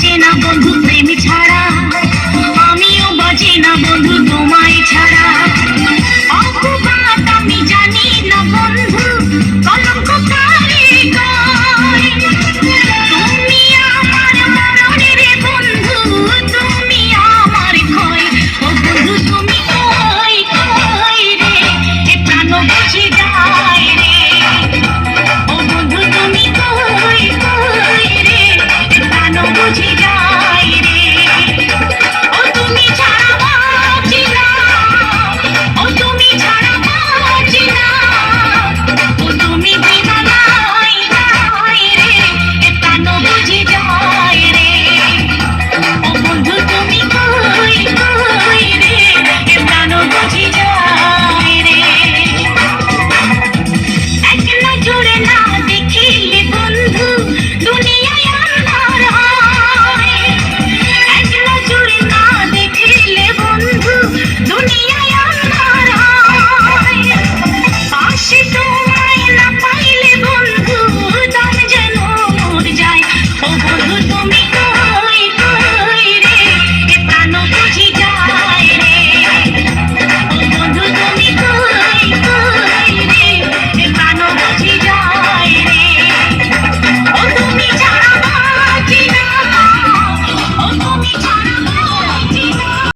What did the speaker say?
চেনা বন্ধু প্রেমী ছাড়া